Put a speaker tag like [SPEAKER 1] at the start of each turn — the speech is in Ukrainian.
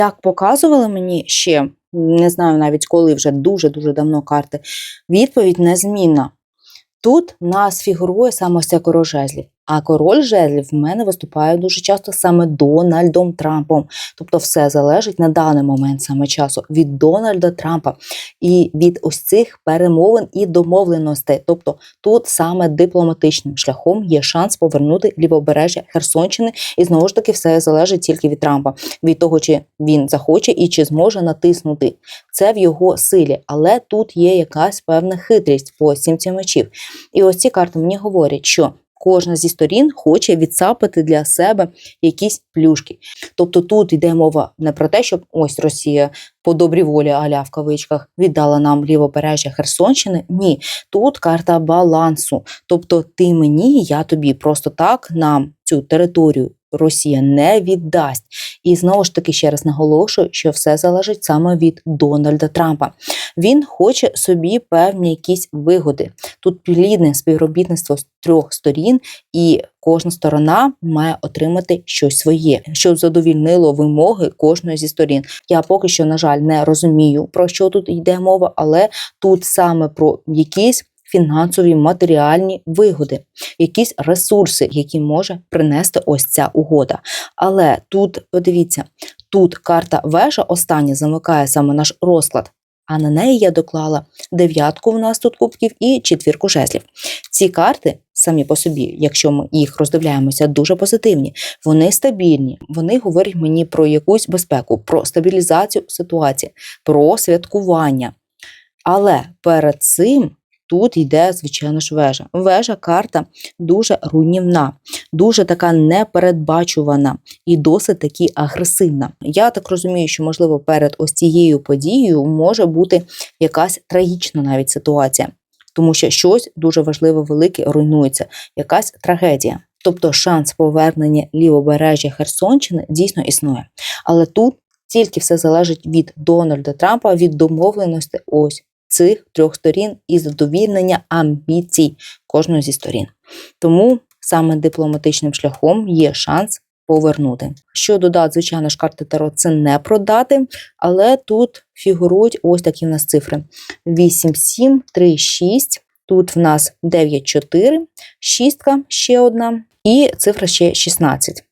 [SPEAKER 1] Як показували мені ще, не знаю навіть коли вже дуже-дуже давно карти, відповідь незмінна. Тут нас фігурує саме ось ця король жезлів. А король жезлів в мене виступає дуже часто саме Дональдом Трампом. Тобто все залежить на даний момент саме часу від Дональда Трампа і від ось цих перемовин і домовленостей. Тобто тут саме дипломатичним шляхом є шанс повернути лівобережжя Херсонщини, і знову ж таки все залежить тільки від Трампа, від того, чи він захоче і чи зможе натиснути. Це в його силі, але тут є якась певна хитрість по сімці мечів. І ось ці карти мені говорять, що кожна зі сторін хоче відсапити для себе якісь плюшки. Тобто тут йде мова не про те, щоб ось Росія по добрій волі аля в кавичках віддала нам лівобережжя Херсонщини. Ні, тут карта балансу. Тобто ти мені, я тобі просто так нам цю територію. Росія не віддасть, і знову ж таки ще раз наголошую, що все залежить саме від Дональда Трампа. Він хоче собі певні якісь вигоди. Тут плідне співробітництво з трьох сторін, і кожна сторона має отримати щось своє, щоб задовільнило вимоги кожної зі сторін. Я поки що, на жаль, не розумію про що тут йде мова, але тут саме про якісь. Фінансові матеріальні вигоди, якісь ресурси, які може принести ось ця угода. Але тут подивіться, тут карта вежа остання замикає саме наш розклад. А на неї я доклала дев'ятку в нас тут кубків і четвірку жезлів. Ці карти самі по собі, якщо ми їх роздивляємося, дуже позитивні. Вони стабільні, вони говорять мені про якусь безпеку, про стабілізацію ситуації, про святкування. Але перед цим тут йде, звичайно ж, вежа. Вежа карта дуже руйнівна, дуже така непередбачувана і досить таки агресивна. Я так розумію, що, можливо, перед ось цією подією може бути якась трагічна навіть ситуація, тому що щось дуже важливе, велике руйнується, якась трагедія. Тобто шанс повернення лівобережжя Херсонщини дійсно існує. Але тут тільки все залежить від Дональда Трампа, від домовленості ось цих трьох сторін і задовільнення амбіцій кожної зі сторін. Тому саме дипломатичним шляхом є шанс повернути. Щодо дат, звичайно ж, карти Таро це не продати, але тут фігурують ось такі в нас цифри: 8, 7, 3, 6. Тут в нас 9, 4, шістка ще одна, і цифра ще 16.